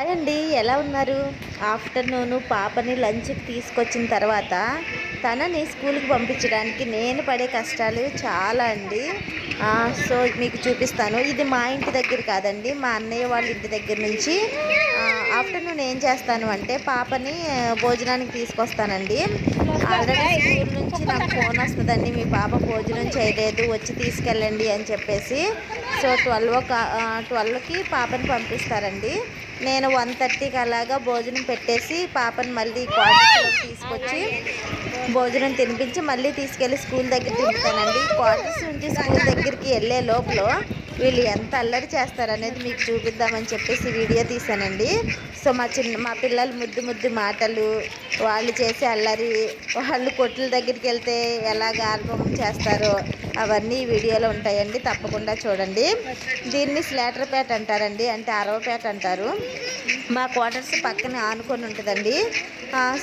Hi అండి ఎలా ఉన్నారు? ఆఫ్టర్నూన్ పాపని లంచ్కి తీసుకొచ్చిన తర్వాత తనని స్కూల్కి పంపించడానికి నేను పడే కష్టాలు చాలా అండి. సో మీకు చూపిస్తాను. ఇది మా ఇంటి దగ్గర కాదండి మా అన్నయ్య వాళ్ళ ఇంటి దగ్గర నుంచి. ఆఫ్టర్నూన్ ఏం చేస్తాను అంటే పాపని భోజనానికి తీసుకొస్తానండి. ఆల్రెడీ స్కూల్ నుంచి నాకు ఫోన్ వస్తుందండి మీ పాప భోజనం చేయలేదు వచ్చి తీసుకెళ్ళండి అని చెప్పేసి. సో ట్వెల్వ్ ట్వెల్వ్కి పాపని పంపిస్తారండి. నేను వన్ థర్టీకి అలాగా భోజనం పెట్టేసి పాపని మళ్ళీ క్వార్టర్స్లో తీసుకొచ్చి భోజనం తినిపించి మళ్ళీ తీసుకెళ్ళి స్కూల్ దగ్గర దింపుతానండి. క్వార్టర్స్ నుంచి స్కూల్ దగ్గరికి వెళ్ళే లోపల వీళ్ళు ఎంత అల్లరి చేస్తారనేది మీకు చూపిద్దామని చెప్పేసి వీడియో తీశానండి. సో మా చిన్న మా పిల్లలు ముద్దు ముద్దు మాటలు వాళ్ళు చేసే అల్లరి వాళ్ళు కొట్ల దగ్గరికి వెళ్తే ఎలా గార్భం చేస్తారో అవన్నీ వీడియోలో ఉంటాయండి. తప్పకుండా చూడండి. దీన్ని స్లేటర్పేట అంటారండి అంటే అరవపేట అంటారు. మా క్వార్టర్స్ పక్కన ఆనుకొని ఉంటుందండి.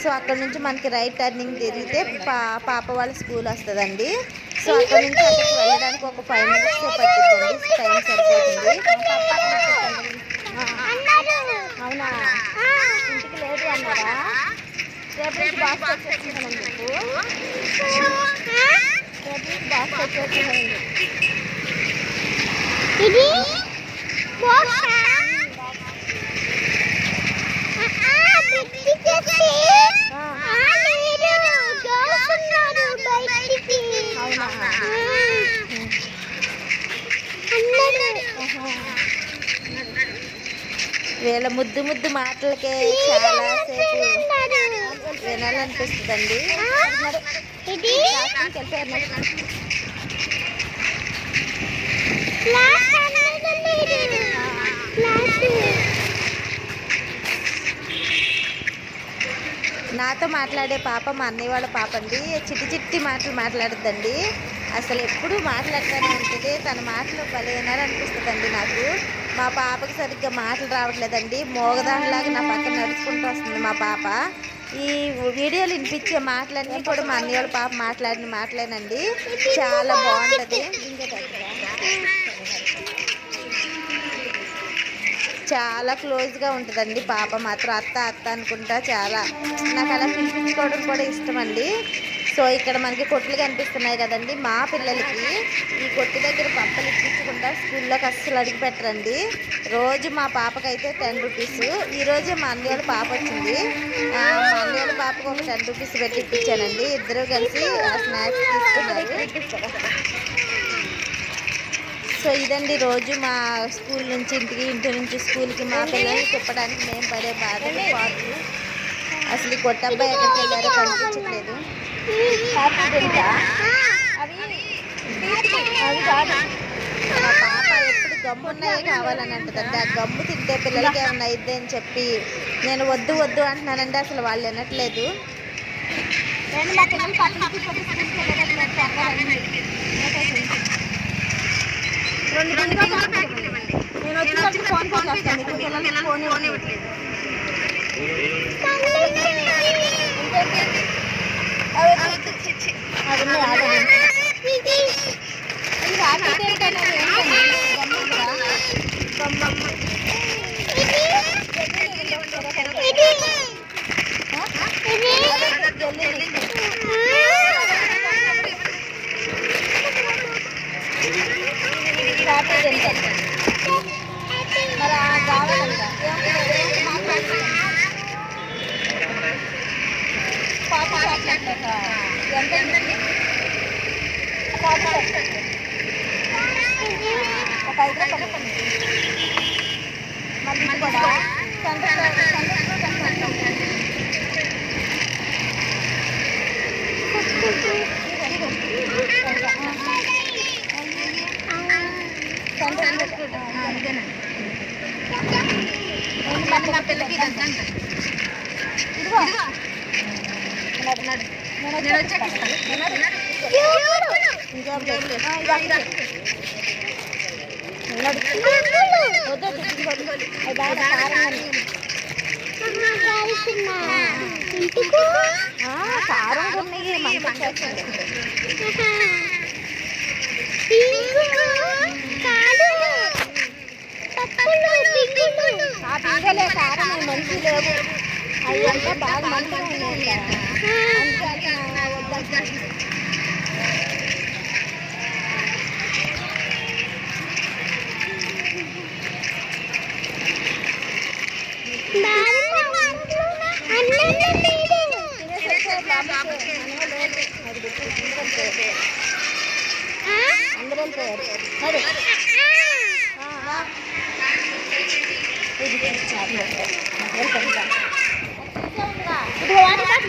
సో అక్కడ నుంచి మనకి రైట్ టర్నింగ్ తిరిగితే పా పాప వాళ్ళ స్కూల్ వస్తుందండి. సో అక్కడ నుంచి అక్కడికి వెళ్ళడానికి ఒక ఫైవ్ మినిట్స్ పట్టిద్దండి టైం సరిపోతుంది అవునా ఇంటికి లేదు అన్నారా రేపు నుంచి బాక్స్ వచ్చేస్తున్నాను మీకు రేపు నుంచి బాక్స్ వచ్చేస్తున్నాను ఇది బాక్సా బిస్కెట్స్ ఆ మీరు దోస్తున్నారు బయటికి అవునా అందరూ వీళ్ళ ముద్దు ముద్దు మాటలకే చాలా సేపు వినాలనిపిస్తుందండి. నాతో మాట్లాడే పాప మా అన్నయ్య వాళ్ళ పాప అండి చిట్టి చిట్టి మాటలు మాట్లాడుద్దండి. అసలు ఎప్పుడు మాట్లాడుతూనే ఉంటుంది. తన మాటలు భలే అనిపిస్తుందండి నాకు. మా పాపకి సరిగ్గా మాటలు రావట్లేదండి. మోగదానిలాగా నా పక్కన నడుచుకుంటూ వస్తుంది మా పాప. ఈ వీడియోలు వినిపించే మాటలన్నీ కూడా మా అన్నయ్య పాప మాట్లాడిన మాటలేనండి. చాలా బాగుంటుంది. చాలా క్లోజ్గా ఉంటుందండి పాప మాత్రం. అత్త అత్త అనుకుంటా చాలా. నాకు అలా పిలిపించుకోవడం కూడా ఇష్టం అండి సో ఇక్కడ మనకి కొట్లు కనిపిస్తున్నాయి కదండి మా పిల్లలకి. ఈ కొట్టు దగ్గర పప్పలు ఇప్పించకుండా స్కూల్లోకి అస్సలు అడిగి పెట్టరండి. రోజు మా పాపకైతే టెన్ రూపీస్. ఈరోజే మా అన్నయ్య పాప వచ్చింది. మా అన్నయ్య పాపకు ఒక టెన్ రూపీస్ పెట్టి ఇప్పించానండి. ఇద్దరు కలిసి ఆ స్నాక్స్ తీసుకున్నారు. సో ఇదండి రోజు మా స్కూల్ నుంచి ఇంటికి ఇంటి నుంచి స్కూల్కి మా పిల్లల్ని తిప్పడానికి మేము పడే బాధలు అసలు కొట్టబ్బాయి ఎక్కడికి వెళ్ళారో కనిపించట్లేదు. అవి కాదు. మా పాప ఎప్పుడు గమ్మున్నాయే కావాలని అంటదండి. ఆ గమ్ము తింటే పిల్లలకి ఏమన్నా అయిద్ది అని చెప్పి నేను వద్దు వద్దు అంటున్నానండి అసలు వాళ్ళు వినట్లేదు. నేను వచ్చినప్పుడు ఫోన్ పే చేస్తాను. మీకు పిల్లలకి ఫోన్ ఇవ్వట్లేదు. అది ఉన్నాయి, నేను వచ్చాక ఇంటికి కారం కొన్ని పింగలే కారం మంచి లేవు అవి బాగా మంచిగా ఉన్నాయంట అందరం పోయారు సరే ఇది వాటర్